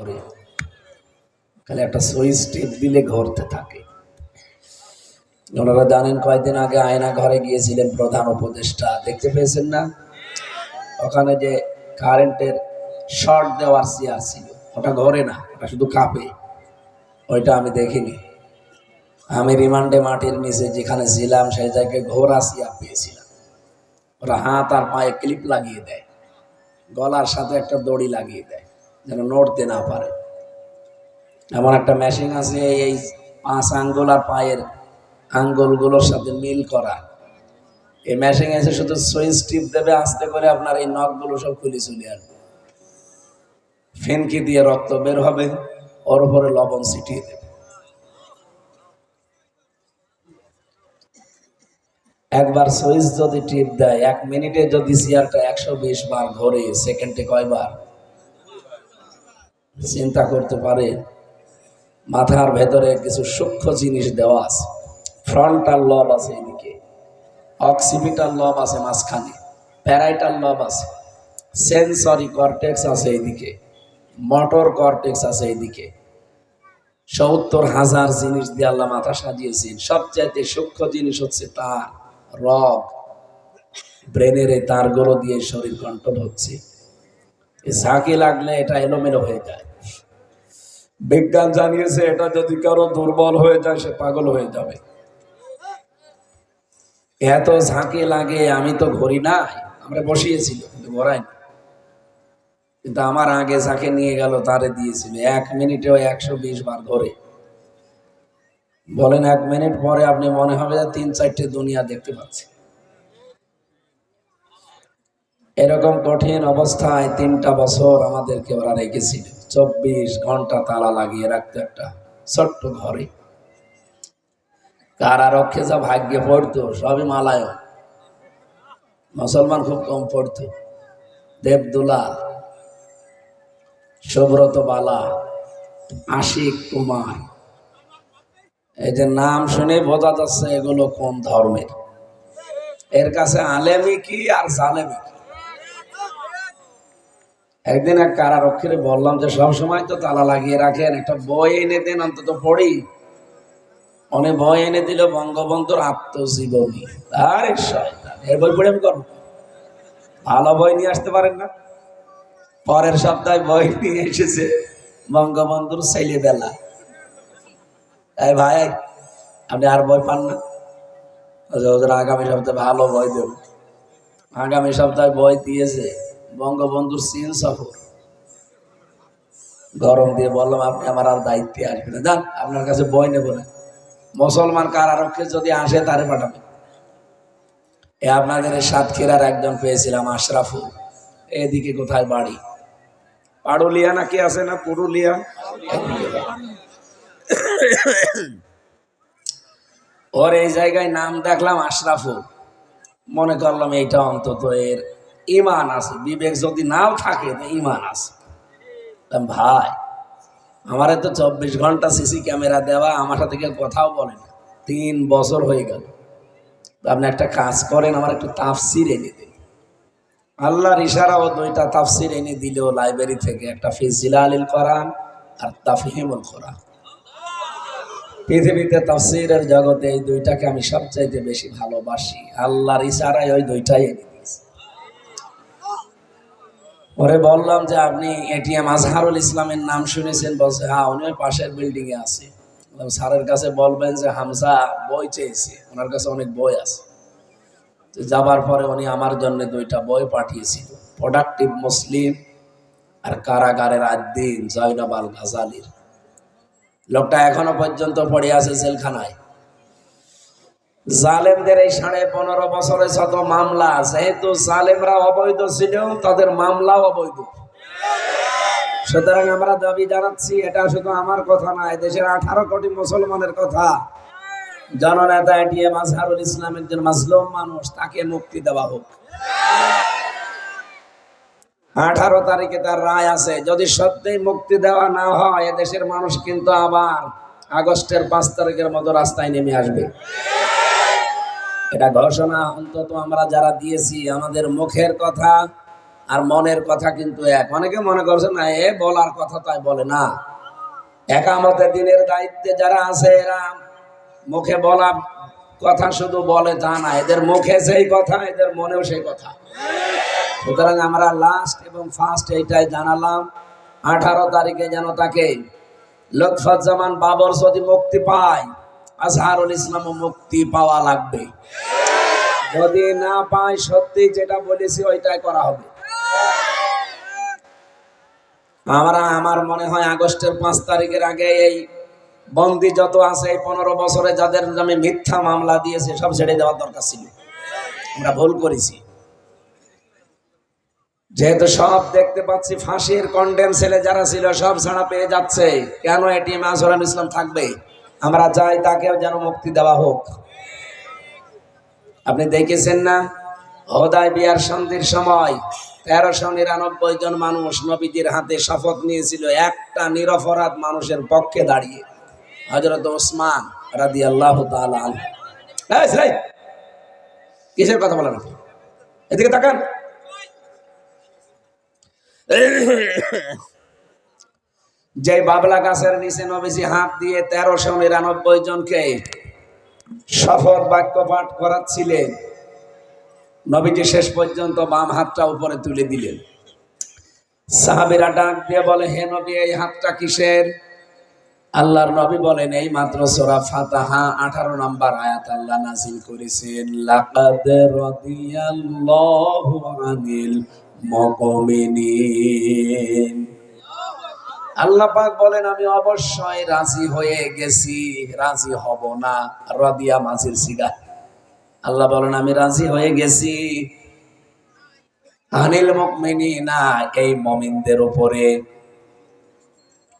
করে খালি একটা সুইচ টিপ দিলে ঘুরতে থাকে। ওনারা জানেন কয়েকদিন আগে আয়না ঘরে গিয়েছিলেন প্রধান উপদেষ্টা। দেখতে পেয়েছেন না? ওখানে যে কারেন্টের শর্ট দেওয়ার চেয়ার ছিল, ওটা ঘরে না, ওটা শুধু কাঁপে। ওইটা আমি দেখিনি। আমি রিমান্ডে মাটির নিচে যেখানে ছিলাম, সেই জায়গায় ঘোরা চেয়ার পেয়েছিলাম। ওরা হাত আর পায়ে ক্লিপ লাগিয়ে দেয়। গলার সাথে একটা দড়ি লাগিয়ে দেয়। যেন নড়তে না পারে। এমন একটা মেশিন আছে, এই পাঁচ আঙ্গুল আর পায়ের আঙ্গুলগুলোর সাথে মিল করা। এই মেশিন এসে শুধু সুইচ টিপ দেবে, আস্তে করে আপনার এই নখগুলো সব খুলে চলে আসবে। ফেনকি দিয়ে রক্ত বের হবে, ওর উপরে লবণ ছিটিয়ে দেবে। একবার সুইচ যদি টিপ দেয়, এক মিনিটে যদি চেয়ারটা একশো বিশ বার ঘোরে সেকেন্ডে কয়বার? চিন্তা করতে পারে। মাথার ভেতরে কিছু সূক্ষ্ম জিনিস দেওয়া আছে। ফ্রন্টাল লব আছে এদিকে। অক্সিপিটাল লব আছে মাঝখানে। প্যারাইটাল লব আছে। সেন্সরি কর্টেক্স আছে এদিকে। মোটর কর্টেক্স আছে এদিকে। সত্তর হাজার জিনিস দিয়ে আল্লাহ মাথা সাজিয়েছেন। সবচাইতে সূক্ষ্ম জিনিস হচ্ছে তার রগ। ব্রেনের এই তারগুলো দিয়ে শরীর কন্ট্রোল হচ্ছে। ঝাঁকি লাগলে এটা এলোমেলো হয়ে যায়। বিজ্ঞান জানিয়েছে, এটা যদি কারও দুর্বল হয়ে যায়, সে পাগল হয়ে যাবে। এত ঝাঁকে লাগে, আমি তো ঘড়ি নাই। আমরা বসিয়েছিল কিন্তু ঘোরাই না। কিন্তু আমার আগে যাকে নিয়ে গেল, তারে দিয়েছিল। এক মিনিটেও একশো বিশ বার ধরে। বলেন, এক মিনিট পরে আপনি মনে হবে যে তিন চারটে দুনিয়া দেখতে পাচ্ছি। এরকম কঠিন অবস্থায় তিনটা বছর আমাদেরকে ওরা রেখেছিল। চব্বিশ ঘণ্টা তালা লাগিয়ে রাখতো একটা ছোট্ট ঘরে। কারারক্ষে যা ভাগ্যে পড়তো, সবই মালায় মুসলমান খুব কম পড়তো। দেবদুলাল, সুব্রত বালা, আশিক কুমার। এই যে নাম শুনে বোঝা যাচ্ছে এগুলো কোন ধর্মের? এর কাছে আলেমি কি আর জালেমি কি? একদিন এক কারারক্ষীরে বললাম যে, সব সময় তো তালা লাগিয়ে রাখেন, একটা বই এনে দেন, অন্তত পড়ি। অনেক বই এনে দিল বঙ্গবন্ধুর আত্মজীবনী। আরে এর বই পড়ে আমি করব? ভালো বই নিয়ে আসতে পারেন না? পরের সপ্তাহে বই নিয়ে এসেছে বঙ্গবন্ধুর ছেলেবেলা। এই ভাই, আপনি আর বই পান না? আগামী সপ্তাহে ভালো বই দেব। আগামী সপ্তাহে বই দিয়েছে। বঙ্গবন্ধুর চীন সফর। গরম দিয়ে বললাম আপনি আমার আর দায়িত্বে আসবেন না। যান আপনার কাছে বই নেব না। মুসলমান কারারক্ষে যদি আসে তারে পাঠাবেন এ আপনাদের সাতক্ষীরার একজন পেয়েছিলাম আশরাফুল এদিকে কোথায় বাড়ি? পাড়ুলিয়া নাকি আছে না পুরুলিয়া? ওর এই জায়গায় নাম দেখলাম আশরাফুল মনে করলাম এইটা অন্তত এর ইমান আছে, বিবেক যদি নাও থাকে ইমান আছে। ভাই, আমার তো চব্বিশ ঘণ্টা সিসি ক্যামেরা দেওয়া, আমার সাথে কেউ কথাও বলে না। তিন বছর হয়ে গেল। আপনি একটা কাজ করেন, আমার একটু তাফসির এনে দিন। আল্লাহর ইশারা ও দুইটা তাফসির এনে দিলেও লাইব্রেরি থেকে, একটা ফিজিলা আলিল কোরআন আর তাফহিমুল কোরআন। পৃথিবীতে তাফসিরের জগতে এই দুইটাকে আমি সবচাইতে বেশি ভালোবাসি। আল্লাহর ইশারায় ওই দুইটাই এনে পরে বললাম যে আপনি এটিএম আজহারুল ইসলামের নাম শুনেছেন, বলছে হ্যাঁ উনি পাশের বিল্ডিং এ আছে। স্যারের কাছে বলবেন যে হামসা বই চেয়েছে, ওনার কাছে অনেক বই আছে। তো যাবার পরে উনি আমার জন্য দুইটা বই পাঠিয়েছিল প্রোডাক্টিভ মুসলিম আর কারাগারের আদ্দিন জয়নব আল গাজালির। লোকটা এখনও পর্যন্ত পড়ে আছে জেলখানায়। জালেমদের এই সাড়ে পনেরো বছরে শত মামলা, যেহেতু জালেমরা অবৈধ ছিল তাদের মামলাও অবৈধ। সুতরাং আমরা দাবি জানাচ্ছি, এটা শুধু আমার কথা নয়, দেশের আঠারো কোটি মুসলমানের কথা। জননেতা এটিএম আজহারুল ইসলাম একজন মাসলুম মানুষ, তাকে মুক্তি দেওয়া হোক। আঠারো তারিখে তার রায় আছে, যদি সত্যি মুক্তি দেওয়া না হয় এদেশের মানুষ কিন্তু আবার আগস্টের পাঁচ তারিখের মতো রাস্তায় নেমে আসবে। এটা ঘোষণা অন্তত আমরা যারা দিয়েছি, আমাদের মুখের কথা আর মনের কথা কিন্তু এক। অনেকে মনে করছে, না, এ বলার কথা তাই বলে না। একামতের দিনের দায়িত্বে যারা আছে, এরা মুখে বলা কথা শুধু বলে তা না, এদের মুখে সেই কথা, এদের মনেও সেই কথা। সুতরাং আমরা লাস্ট এবং ফার্স্ট এইটাই জানালাম। আঠারো তারিখে যেন তাকে লতফাজ্জামান বাবর যদি মুক্তি পায় আজহারুল ইসলামও মুক্তি পাওয়া লাগবে। যদি না পায়, সত্যি যেটা বলেছি ওইটাই করা হবে। আমরা, আমার মনে হয় আগস্টের পাঁচ তারিখের আগে এই বন্দি যত আছে, এই পনেরো বছরে যাদের নামে মিথ্যা মামলা দিয়েছে, সব ছেড়ে দেওয়ার দরকার ছিল। আমরা ভুল করেছি। যেহেতু সব দেখতে পাচ্ছি, ফাঁসির কন্ডেম ছেলে যারা ছিল, সব ছাড়া পেয়ে যাচ্ছে। কেন এটিএম আজরাম ইসলাম থাকবে? আমরা চাই তাকেও যেন মুক্তি দেওয়া হোক। আপনি দেখেছেন না? হোদায় বিয়ার সন্ধির সময় তেরোশো নিরানব্বই জন মানুষ নবীজির হাতে শপথ নিয়েছিল, একটা নিরপরাধ মানুষের পক্ষে দাঁড়িয়ে। হজরত ওসমান রাদি আল্লাহ কিসের কথা বলেন এদিকে তাকান। যে বাবলা গাছের নিচে নবীজি হাত দিয়ে তেরোশো নিরানব্বই জনকে শপথ বাক্য পাঠ করাচ্ছিলেন, নবীজি শেষ পর্যন্ত বাম হাতটা উপরে তুলে দিলেন। সাহাবিরা ডাক দিয়ে বলে, হে নবী, এই হাতটা কিসের? আল্লাহর নবী বলেন, এই মাত্র সোরা ফাতাহা, আঠারো নম্বর আয়াত আল্লাহ নাজিল করেছেন। লাকাদ রাদিয়াল্লাহু আল্লাহ পাক বলেন, আমি অবশ্যই রাজি হয়ে গেছি, রাজি হব না। রাদিয়া মাঝির সিগা আল্লাহ বলেন, আমি রাজি হয়ে গেছি। আনিল মুমিনিনা, এই মমিনদের উপরে।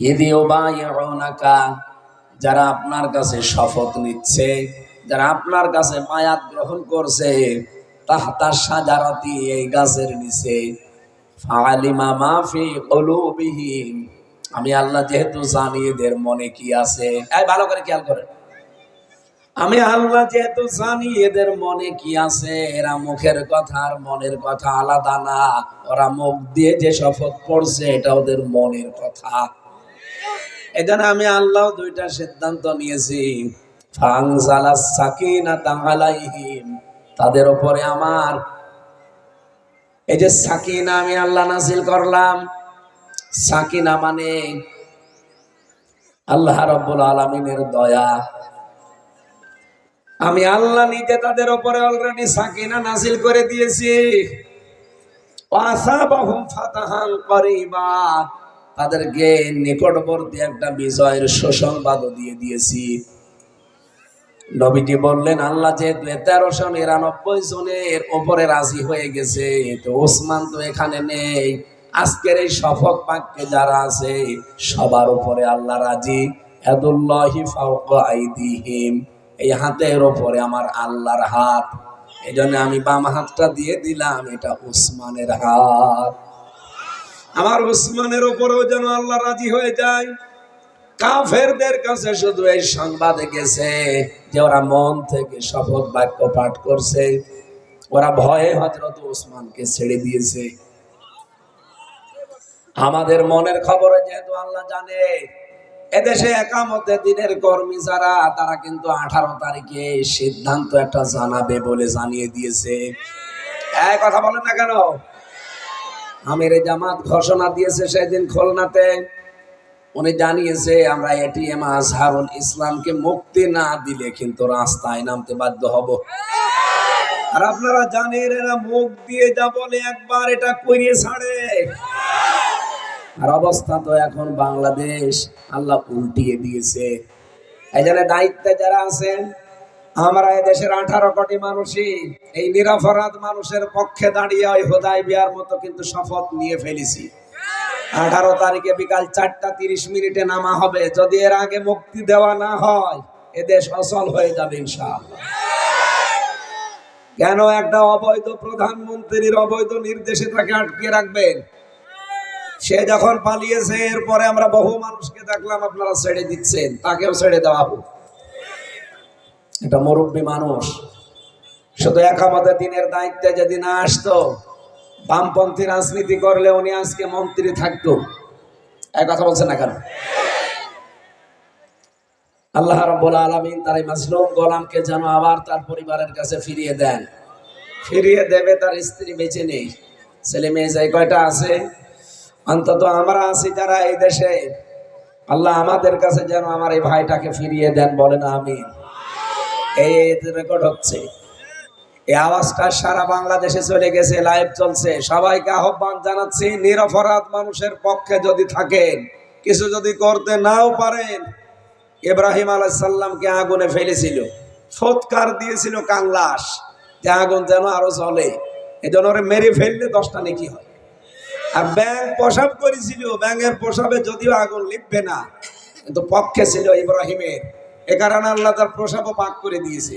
ইদিও বা যারা আপনার কাছে শপথ নিচ্ছে, যারা আপনার কাছে মায়াত গ্রহণ করছে, তাহতা সাজারাতি এই গাছের নিচে। ফালিমা মাফি কলুবিহীন আমি আল্লাহ যেহেতু জানি এদের মনে কি আছে। এই, ভালো করে খেয়াল করেন। আমি আল্লাহ যেহেতু জানি এদের মনে কি আছে, এরা মুখের কথা আর মনের কথা আলাদা না। ওরা মুখ দিয়ে যে শপথ পড়ছে, এটা ওদের মনের কথা। এজন্য আমি আল্লাহ দুইটা সিদ্ধান্ত নিয়েছি। তাদের উপরে আমার। এই যে সাকিনা আমি আল্লাহ নাসিল করলাম সাকিনা মানে আল্লাহ রব্বুল আলমিনের দয়া। আমি আল্লাহ নিজে তাদের উপরে অলরেডি সাকিনা নাজিল করে দিয়েছি। তাদেরকে নিকটবর্তী একটা বিজয়ের সুসংবাদও দিয়ে দিয়েছি। নবীজি বললেন, আল্লাহ যেহেতু তেরোশো নিরানব্বই জনের ওপরে রাজি হয়ে গেছে, তো ওসমান তো এখানে নেই। আজকের এই শপথ বাক্যে যারা আছে, সবার উপরে আল্লাহ রাজি। এই হাতের ওপরে আমার আল্লাহর হাত। এই জন্য আমি বাম হাতটা দিয়ে দিলাম, এটা উসমানের হাত। আমার উসমানের ওপরেও যেন আল্লাহ রাজি হয়ে যায়। কাফেরদের কাছে শুধু এই সংবাদ গেছে যে ওরা মন থেকে শপথ বাক্য পাঠ করছে। ওরা ভয়ে হজরত উসমানকে ছেড়ে দিয়েছে। আমাদের মনের খবরে যেহেতু আল্লাহ জানে, এদেশে একামতে দিনের কর্মী যারা, তারা কিন্তু আঠারো তারিখে সিদ্ধান্ত একটা জানাবে বলে জানিয়ে দিয়েছে। এই কথা বলেন না কেন? আমির জামাত ঘোষণা দিয়েছে সেদিন খুলনাতে। উনি জানিয়েছে, আমরা এটিএম আজহারুল ইসলামকে মুক্তি না দিলে কিন্তু রাস্তায় নামতে বাধ্য হব। আর আপনারা জানেন, এরা মুখ দিয়ে যা বলে একবার এটা করিয়ে ছাড়ে। আর অবস্থা তো এখন বাংলাদেশ, আল্লাহ উল্টিয়ে দিয়েছে। জন্য দায়িত্বে যারা আছেন, আমরা দেশের আঠারো কোটি মানুষই, এই নিরাপরাধ মানুষের পক্ষে দাঁড়িয়ে ওই হোদাই বিয়ার মতো কিন্তু শপথ নিয়ে ফেলেছি। আঠারো তারিখে বিকাল চারটা তিরিশ মিনিটে নামা হবে। যদি এর আগে মুক্তি দেওয়া না হয় এদেশ অচল হয়ে যাবে ইনশাআল্লাহ। কেন একটা অবৈধ প্রধানমন্ত্রীর অবৈধ নির্দেশে তাকে আটকে রাখবেন? সে যখন পালিয়েছে, এরপরে আমরা বহু মানুষকে দেখলাম আপনারা ছেড়ে দিচ্ছেন, তাকেও ছেড়ে দেওয়া হোক। এটা মুরব্বী মানুষ। শুধু একামতে দিনের দায়িত্বে যদি না আসতো, বামপন্থী রাজনীতি করলে উনি আজকে মন্ত্রী থাকতো। এক কথা বলছেন না কেন? আল্লাহ রাব্বুল আলামিন তার এই মাসলুম গোলামকে যেন আবার তার পরিবারের কাছে ফিরিয়ে দেন। ফিরিয়ে দেবে তার স্ত্রী বেঁচে নেই। ছেলে মেয়ে যাই কয়টা আছে? অন্তত আমরা আছি যারা এই দেশে। আল্লাহ আমাদের কাছে যেন আমার এই ভাইটাকে ফিরিয়ে দেন বলেন আমি এই রেকর্ড হচ্ছে। এই আওয়াজটা সারা বাংলাদেশে চলে গেছে লাইভ চলছে। সবাইকে আহ্বান জানাচ্ছি, নিরপরাধ মানুষের পক্ষে যদি থাকেন, কিছু যদি করতে নাও পারেন, ইব্রাহিম আলাইসাল্লামকে আগুনে ফেলেছিল। ফৎকার দিয়েছিল কাংলাস যে আগুন যেন আরও চলে এই জন্য মেরে ফেললে দশটা নাকি হয়। আর ব্যাং প্রসাব করেছিল, ব্যাঙের প্রসাবে যদিও আগুন লিখবে না, কিন্তু পক্ষে ছিল ইব্রাহিমের। এ কারণে আল্লাহ তার প্রসাবও পাক করে দিয়েছে।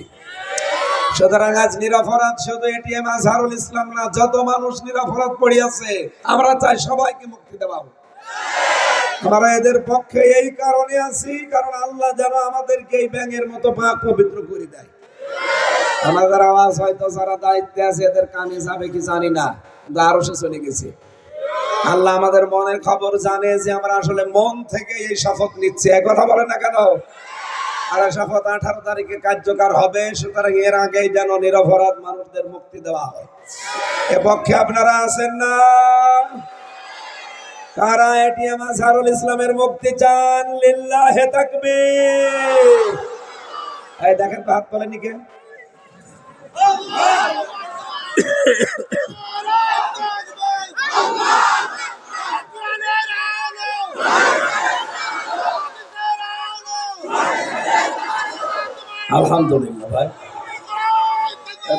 সুতরাং আজ নিরপরাধ শুধু এটিএম আজহারুল ইসলাম না, যত মানুষ নিরপরাধ পড়িয়াছে আমরা চাই সবাইকে মুক্তি দেওয়া আমরা এদের পক্ষে এই কারণে আছি, কারণ আল্লাহ যেন আমাদেরকে এই ব্যাঙের মতো পাক পবিত্র করে দেয়। আমাদের আওয়াজ হয়তো যারা দায়িত্বে আছে, এদের কানে যাবে কি জানি না, কিন্তু আরও সে চলে গেছে। আল্লাহ আমাদের মনের খবর জানে যে আমরা আসলে মন থেকে এই শপথ নিচ্ছি। এক কথা বলে না কেন? আর শপথ আঠারো তারিখে কার্যকর হবে, সুতরাং এর আগেই যেন নিরপরাধ মানুষদের মুক্তি দেওয়া হয়। এ পক্ষে আপনারা আছেন না? কারা এটিএম আজহারুল ইসলামের মুক্তি চান? লিল্লাহে তাকবীর। এই দেখেন তো হাত তোলেনি কে? আলহামদুলিল্লাহ, ভাই।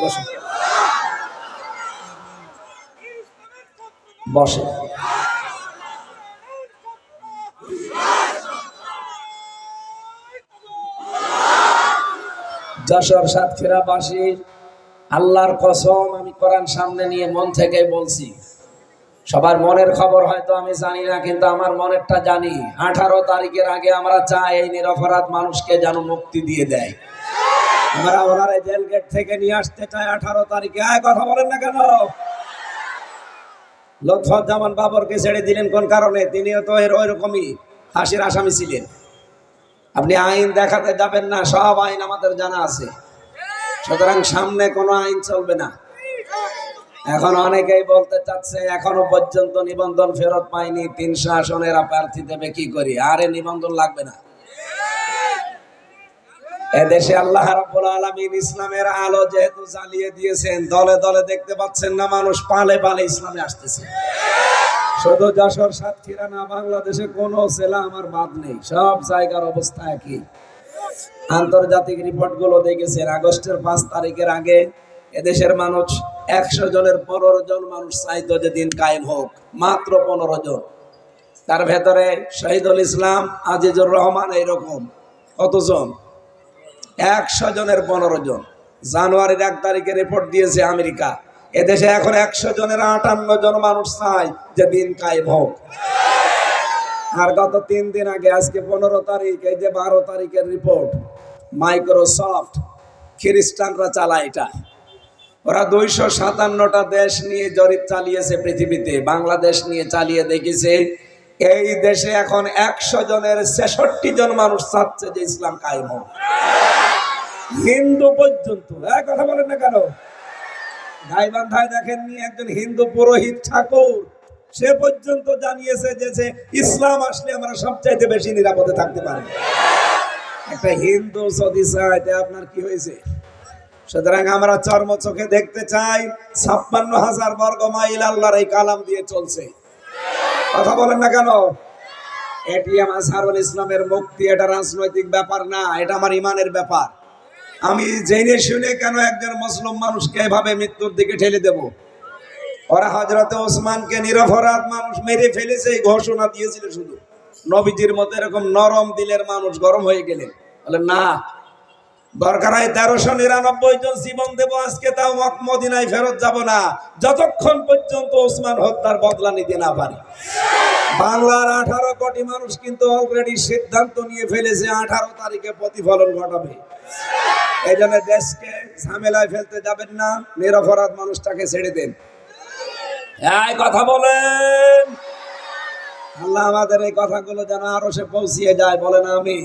বসেন বসে। যশোর সাতক্ষীরাবাসী আল্লাহর কসম, আমি কোরআন সামনে নিয়ে মন থেকে বলছি। সবার মনের খবর হয়তো আমি জানি না, কিন্তু আমার মনেরটা জানি, আঠারো তারিখের আগে আমরা চাই এই নিরপরাধ মানুষকে যেন মুক্তি দিয়ে দেয়। আমরা ওনার জেল গেট থেকে নিয়ে আসতে চাই আঠারো তারিখে। আয়, কথা বলেন না কেন? বাবরকে ছেড়ে দিলেন কোন কারণে? তিনিও তো এর ফাঁসির আসামি ছিলেন। আপনি আইন দেখাতে যাবেন না, সব আইন আমাদের জানা আছে। সুতরাং সামনে কোনো আইন চলবে না। এখন অনেকেই বলতে চাচ্ছে, এখনও পর্যন্ত নিবন্ধন ফেরত পাইনি, তিনশো আসনের প্রার্থী দেবে কি করি? আরে নিবন্ধন লাগবে না। এদেশে আল্লাহ রাব্বুল আলামিন ইসলামের আলো যেহেতু জ্বালিয়ে দিয়েছেন, দলে দলে দেখতে পাচ্ছেন না মানুষ পালে পালে ইসলামে আসতেছে। শুধু যশোর, সাতক্ষীরা না, বাংলাদেশে কোনো জেলা আমার বাদ নেই, সব জায়গার অবস্থা একই। আন্তর্জাতিক রিপোর্টগুলো দেখেছেন, আগস্টের পাঁচ তারিখের আগে এদেশের মানুষ একশো জনের পনেরো জন মানুষ চাইতো যে দিন কায়েম হোক, মাত্র পনেরো জন। তার ভেতরে শহীদুল ইসলাম, আজিজুর রহমান এইরকম, কতজন? একশো জনের পনেরো জন। জানুয়ারির এক তারিখে রিপোর্ট দিয়েছে আমেরিকা। এদেশে এখন একশো জনের আটান্ন জন মানুষ চায় যে দিন কায়েম হোক। আর গত তিন দিন আগে, আজকে পনেরো তারিখ, এই যে বারো তারিখের রিপোর্ট মাইক্রোসফট খ্রিস্টানরা চালায় এটা। ওরা দুইশো সাতান্নটা দেশ নিয়ে জরিপ চালিয়েছে পৃথিবীতে। বাংলাদেশ নিয়ে চালিয়ে দেখেছে, এই দেশে এখন একশো জনের ছেষট্টি জন মানুষ চাচ্ছে যে ইসলাম কায়েম হোক। হিন্দু পর্যন্ত। এক কথা বলেন না কেন? গাইবান্ধায় দেখেননি একজন হিন্দু পুরোহিত ঠাকুর। সে পর্যন্ত জানিয়েছে যে ইসলাম আসলে আমরা সবচাইতে বেশি নিরাপদে থাকতে পারি। একটা হিন্দু তা আপনার কি হয়েছে? সুতরাং আমরা চর্ম চোখে দেখতে চাই, ছাপ্পান্ন হাজার বর্গ মাইল আল্লাহর এই কালাম দিয়ে চলছে। কথা বলেন না কেন? এটি আমার আজহারুল ইসলামের মুক্তি, এটা রাজনৈতিক ব্যাপার না, এটা আমার ইমানের ব্যাপার। আমি জেনে শুনে কেন একজন মুসলিম মানুষকে এভাবে মৃত্যুর দিকে ঠেলে দেব? ওরা হজরতে ওসমানকে নিরপরাধ মানুষ মেরে ফেলেছে এই ঘোষণা দিয়েছিল শুধু। নবীজির মতো এরকম নরম দিলের মানুষ গরম হয়ে গেলেন। বলে, না, দরকার হয় তেরোশো নিরানব্বই জন জীবন দেবো, আজকে তাও মদিনায় ফেরত যাব না। যতক্ষণ পর্যন্ত ওসমান হত্যার বদলা নিতে না পারি। বাংলার আঠারো কোটি মানুষ কিন্তু অলরেডি সিদ্ধান্ত নিয়ে ফেলেছে, আঠারো তারিখে প্রতিফলন ঘটাবে। এই জন্য দেশকে ঝামেলায় ফেলতে যাবেন না, নিরপরাধ মানুষটাকে ছেড়ে দেন। এই কথা বলেন। আল্লাহ আমাদের এই কথাগুলো যেন আরও সে পৌঁছিয়ে যায়, বলেন আমি